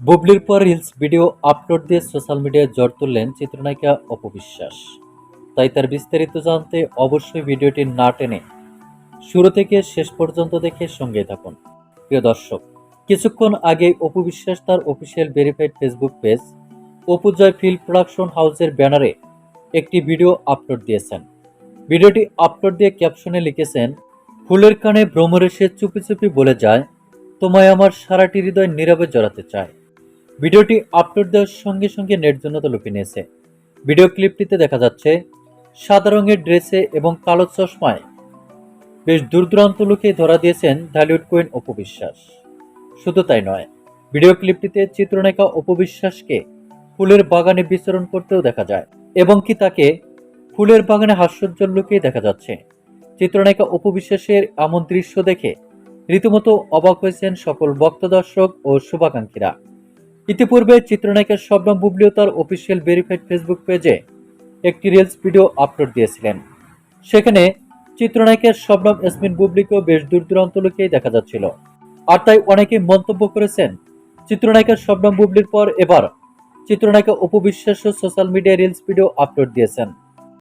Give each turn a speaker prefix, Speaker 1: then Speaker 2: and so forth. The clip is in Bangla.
Speaker 1: বুবলির পর রিলস, ভিডিও আপলোড দিয়ে সোশ্যাল মিডিয়ায় জ্বর তুললেন চিত্রনায়িকা অপবিশ্বাস তাই তার বিস্তারিত জানতে অবশ্যই ভিডিওটি না টেনে শুরু থেকে শেষ পর্যন্ত দেখে সঙ্গে থাকুন। প্রিয় দর্শক, কিছুক্ষণ আগে অপু বিশ্বাস তার official verified Facebook page Apu Joy film production হাউসের ব্যানারে একটি ভিডিও আপলোড দিয়েছেন। ভিডিওটি আপলোড দিয়ে ক্যাপশনে লিখেছেন, ফুলের কানে ভ্রমর এসে চুপি চুপি বলে যায়, তোমায় আমার সারাটি হৃদয় নীরবে জড়াতে চায়। ভিডিওটি আপলোড দেওয়ার সঙ্গে সঙ্গে নেট জনতা লুপে নিয়েছে। ভিডিও ক্লিপটিতে দেখা যাচ্ছে, সাদা রঙের ড্রেসে এবং কালো চশমায় বেশ দূরদূরান্ত লোকে ধরা দিয়েছেন ঢালিউড কুইন অপবিশ্বাস শুধু তাই নয়, ভিডিও ক্লিপটিতে চিত্রনায়িকা অপবিশ্বাসকে ফুলের বাগানে বিচরণ করতেও দেখা যায় এবং কি তাকে ফুলের বাগানে হাস্যোজ্জ্বল লুকিয়ে দেখা যাচ্ছে। চিত্রনায়িকা অপবিশ্বাসের এমন দৃশ্য দেখে রীতিমতো অবাক হয়েছেন সকল ভক্ত দর্শক ও শুভাকাঙ্ক্ষীরা। ইতিপূর্বে চিত্রনায়িকা শবনম বুবলিও তার অফিসিয়াল ভেরিফাইড ফেসবুক পেজে একটি রিলস ভিডিও আপলোড দিয়েছিলেন। সেখানে চিত্রনায়িকার শবনম এসমিন বুবলিকেও বেশ দূর দূরান্ত লোকেই দেখা যাচ্ছিল। আর তাই অনেকে মন্তব্য করেছেন, চিত্রনায়িকার শবনম বুবলির পর এবার চিত্রনায়িকা অপবিশ্বাস্য সোশ্যাল মিডিয়ায় রিলস ভিডিও আপলোড দিয়েছেন।